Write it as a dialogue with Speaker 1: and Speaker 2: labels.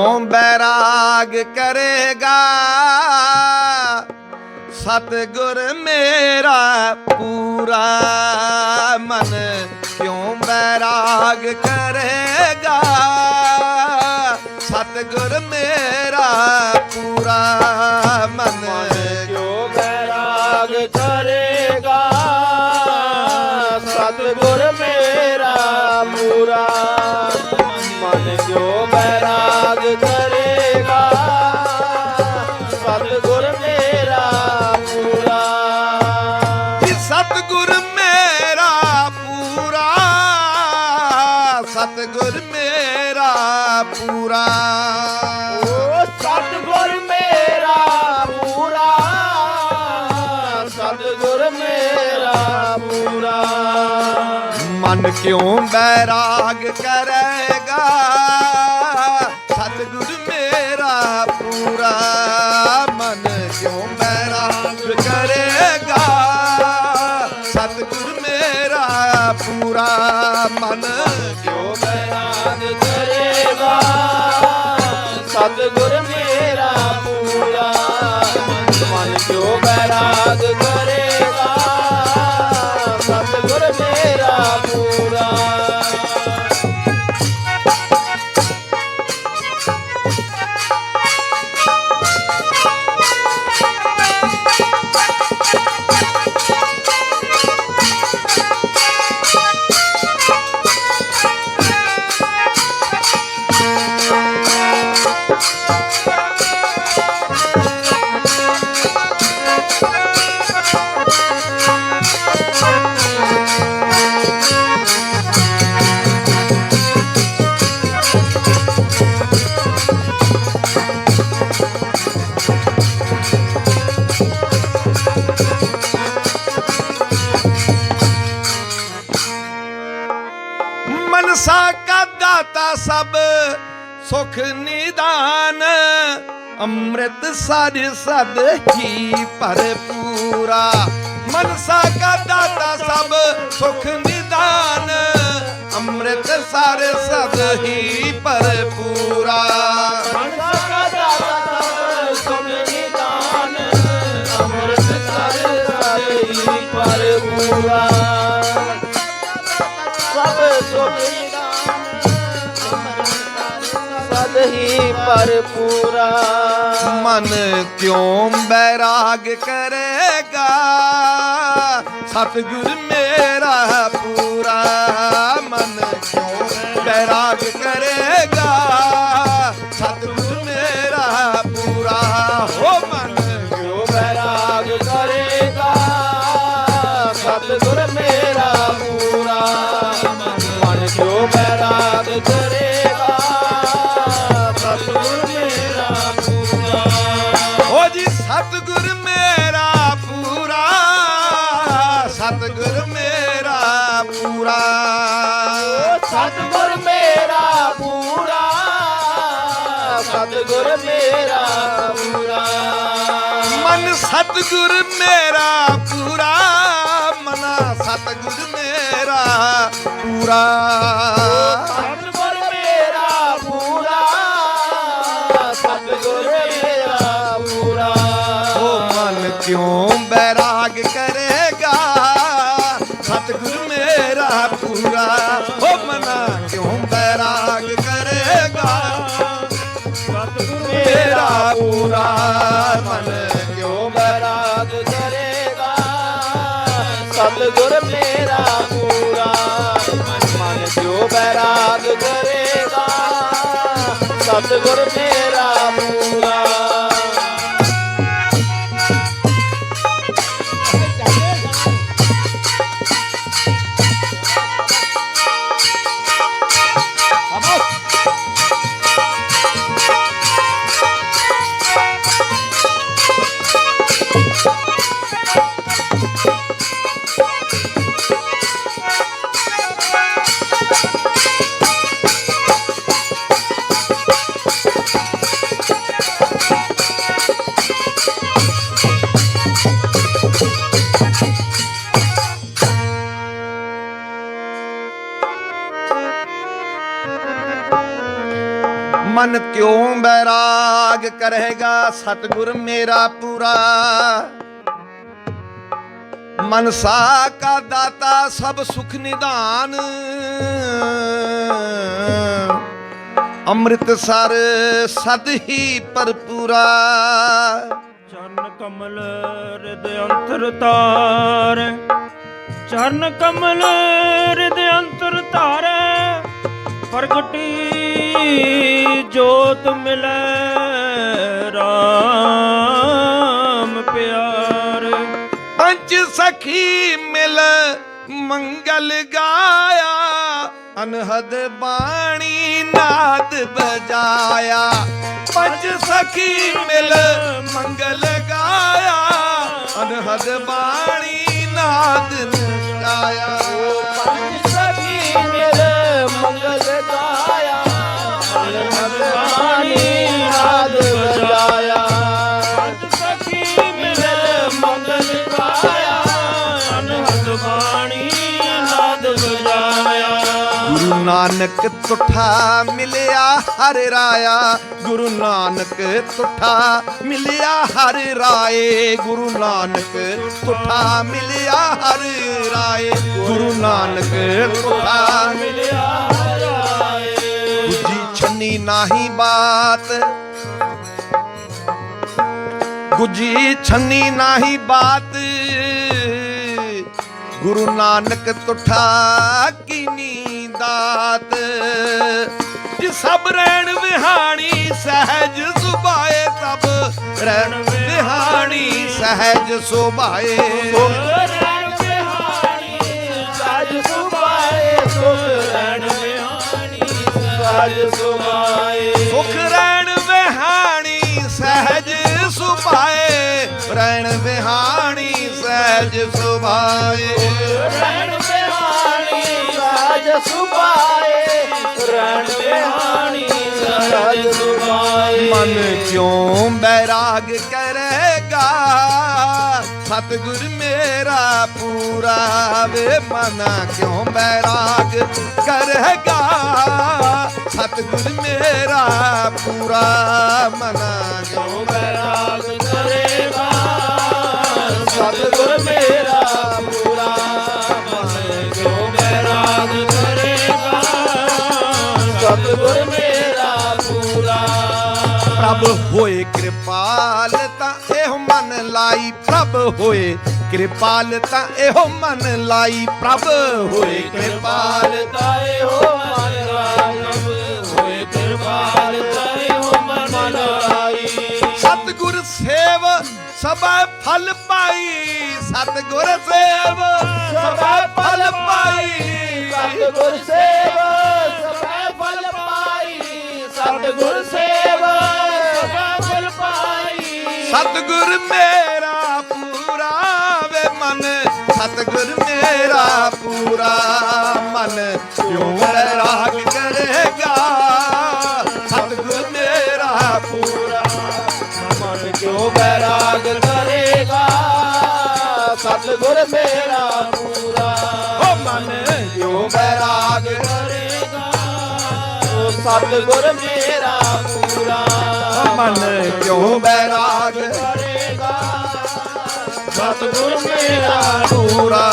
Speaker 1: ਓਂ ਬੈਰਾਗ ਕਰੇਗਾ? ਸਤਗੁਰ ਮੇਰਾ ਪੂਰਾ ਮਨ ਕਿਉਂ ਬੈਰਾਗ ਕਰੇਗਾ? ਸਤਗੁਰ ਮੇਰਾ
Speaker 2: ਸਤਿਗੁਰ ਮੇਰਾ ਪੂਰਾ। ਸਤਗੁਰ ਮੇਰਾ ਪੂਰਾ।
Speaker 1: ਸਤਗੁਰ ਮੇਰਾ ਪੂਰਾ।
Speaker 2: ਓ ਸਤਿਗੁਰ ਮੇਰਾ ਪੂਰਾ। ਸਤਿਗੁਰ ਮੇਰਾ ਪੂਰਾ।
Speaker 1: ਮਨ ਕਿਉਂ ਬੈਰਾਗ ਕਰੇਗਾ ਪੂਰਾ ਮਨ ਸੁਖ ਨਿਦਾਨ, ਅੰਮ੍ਰਿਤ ਸਰ ਸਦ ਹੀ ਭਰਪੂਰਾ। ਮਨਸਾ ਕਾ ਦਾਤਾ ਸਭ ਸੁਖ ਨਿਦਾਨ, ਅੰਮ੍ਰਿਤ ਸਰ ਸਦ ਹੀ ਭਰਪੂਰਾ।
Speaker 2: ਮਨਸਾ ਕਾ ਦਾਤਾ ਸਭ ਸੁਖ ਨਿਦਾਨ, ਅੰਮ੍ਰਿਤ ਸਰ ਸਹੀ ਪਰ ਪੂਰਾ ਹੀ ਪੂਰਾ।
Speaker 1: ਮਨ ਕਿਉਂ ਬੈਰਾਗ ਕਰੇਗਾ? ਸਤਿਗੁਰ ਮੇਰਾ ਪੂਰਾ। ਮਨ ਕਿਉਂ ਬੈਰਾਗ ਕਰੇਗਾ? ਸਤਿਗੁਰ ਮੇਰਾ ਪੂਰਾ।
Speaker 2: ਸਤਿਗੁਰ ਮੇਰਾ ਪੂਰਾ। ਸਤਿਗੁਰ ਮੇਰਾ ਪੂਰਾ।
Speaker 1: ਮਨ ਸਤਿਗੁਰ ਮੇਰਾ ਪੂਰਾ। ਮਨਾ ਸਤਿਗੁਰ ਮੇਰਾ ਪੂਰਾ।
Speaker 2: ਪੂਰਾ।
Speaker 1: ਉਹ ਮਨਾ ਕਿਉਂ ਬੈਰਾਗ ਕਰੇਗਾ? ਸਤਿਗੁਰ ਮੇਰਾ ਪੂਰਾ ਮਨ ਕਿਉਂ ਬੈਰਾਗ ਕਰੇਗਾ?
Speaker 2: ਸਤਿਗੁਰ
Speaker 1: ਮੇਰਾ ਪੂਰਾ ਮਨ
Speaker 2: ਜੋ ਬੈਰਾਗ ਕਰੇਗਾ? ਸਤਿਗੁਰ ਮੇਰਾ ਪੂਰਾ
Speaker 1: ਮਨ ਕਿਉਂ ਬੈਰਾਗ ਕਰੇਗਾ? ਸਤਿਗੁਰ ਮੇਰਾ ਪੂਰਾ। ਮਨਸਾ ਕਾ ਦਾਤਾ ਸਭ ਸੁਖ ਨਿਧਾਨ। ਅੰਮ੍ਰਿਤਸਰ ਸਦ ਹੀ ਭਰਪੂਰਾ।
Speaker 3: ਚਰਨ ਕਮਲ ਹਿਰਦ ਅੰਤਰ ਤਾਰ। ਚਰਨ ਕਮਲ ਹਿਰਦ ਅੰਤਰ ਧਾਰੈ ਪ੍ਰਗਟੀ ਜੋਤ ਮਿਲੈ RAM ਪਿਆਰੇ।
Speaker 1: ਪੰਜ ਸਖੀ ਮਿਲ ਮੰਗਲ ਗਾਇਆ, ਅਨਹਦ ਬਾਣੀ ਨਾਦ ਬਜਾਇਆ ਪੰਜ ਸਖੀ ਮਿਲ ਮੰਗਲ ਗਾਇਆ, ਅਨਹਦ ਬਾਣੀ ਨਾਨਕ ਤੁਠਾ ਮਿਲਿਆ ਹਰ ਰਾਇਆ, ਗੁਰੂ ਨਾਨਕ ਤੁਠਾ ਮਿਲਿਆ ਹਰ ਰਾਏ, ਗੁਰੂ ਨਾਨਕ ਤੁਠਾ ਮਿਲਿਆ ਹਰ ਰਾਏ, ਗੁਰੂ ਨਾਨਕ ਤੁਠਾ
Speaker 2: ਮਿਲਿਆ ਰਾਏ।
Speaker 1: ਗੁੱਜੀ ਛੰਨੀ ਨਾਹੀ ਬਾਤ ਗੁਜੀ ਛੰਨੀ ਨਾਹੀ ਬਾਤ, ਗੁਰੂ ਨਾਨਕ ਤੁਠਾ ਕੀਨੀ ਦਾਤ ਜੀ ਸਭ ਰਹਿਣ ਵਿਹਾਣੀ ਸਹਿਜ ਸੁਭਾਏ ਸਭ ਰਹਿਣ ਵਿਹਾਣੀ ਸਹਿਜ ਸੁਭਾਏ।
Speaker 2: ਰਹਿਣ ਸੁਭਾਏ ਸੁਖ ਰਹਿਣ ਬਿਹਾਣੀ ਸਾਜ ਸੁਭਾਏ।
Speaker 1: ਸੁਖ ਰਹਿਣ ਵਿਹਾਣੀ ਸਹਿਜ ਸੁਭਾਏ ਰਹਿਣ ਵਿਹਾਣੀ ਸਹਿਜ ਸੁਭਾਏ।
Speaker 2: ਰਹਿਣ ਸਾਜ ਸੁਭਾਏ ਰਹਿਣ ਬਿਹਾਣੀ ਸਾਜ ਸੁਭਾਏ
Speaker 1: ਮਨ ਕਿਉਂ ਬੈਰਾਗ ਕਰੇਗਾ? ਸਤਿਗੁਰ ਮੇਰਾ ਪੂਰਾ ਵੇ ਮਨ ਕਿਉਂ ਬੈਰਾਗ ਕਰੇਗਾ? ਸਤਿਗੁਰ ਮੇਰਾ ਪੂਰਾ, ਮਨ ਕਿਉਂ
Speaker 2: ਬੈਰਾਗ
Speaker 1: ਪ੍ਰਭ ਹੋਏ ਕਿਰਪਾਲ ਤਾਂ ਇਹੋ ਮਨ ਲਾਈ ਪ੍ਰਭ ਹੋਏ ਕਿਰਪਾਲ ਤਾਂ ਇਹੋ ਮਨ ਲਾਈ ਪ੍ਰਭ ਹੋਏ ਕਿਰਪਾਲ
Speaker 2: ਤਾਏ ਹੋ ਮਨ ਰਾਜਬ ਹੋਏ ਕਿਰਪਾਲ ਤਾਏ ਹੋ ਮਨ ਲਾਈ।
Speaker 1: ਸਤਿਗੁਰ ਸੇਵ, ਸਭਾ ਫਲ ਪਾਈ। ਸਤਿਗੁਰ ਸੇਵ, ਸਭੈ ਫਲ ਪਾਈ।
Speaker 2: ਸਤਿਗੁਰ ਸੇਵਾ, ਸਭੈ ਫਲ ਪਾਈ। ਸਤਿਗੁਰ ਸੇਵਾ
Speaker 1: ਸਤਿਗੁਰ ਮੇਰਾ ਪੂਰਾ ਵੇ ਮਨ, ਸਤਿਗੁਰ ਮੇਰਾ ਪੂਰਾ ਮਨ। ਕਿਉਂ ਰਾਗ ਕਰੇਗਾ? ਸਤਿਗੁਰ ਮੇਰਾ ਪੂਰਾ
Speaker 2: ਮਨ ਕਿਉ ਬੈਰਾਗ ਕਰੇਗਾ? ਸਤਿਗੁਰ ਮੇਰਾ ਪੂਰਾ
Speaker 1: ਓ ਮਨ, ਕਿਉਂ ਬੈਰਾਗ
Speaker 2: ਕਰੇਗਾ? ਉਹ ਸਤਿਗੁਰ ਮੇਰਾ
Speaker 1: ਮਨ ਕਿਉਂ ਬੈਰਾਗ?
Speaker 2: ਕਰੇਗਾ। ਸਤਿਗੁਰ ਮੇਰਾ
Speaker 1: ਪੂਰਾ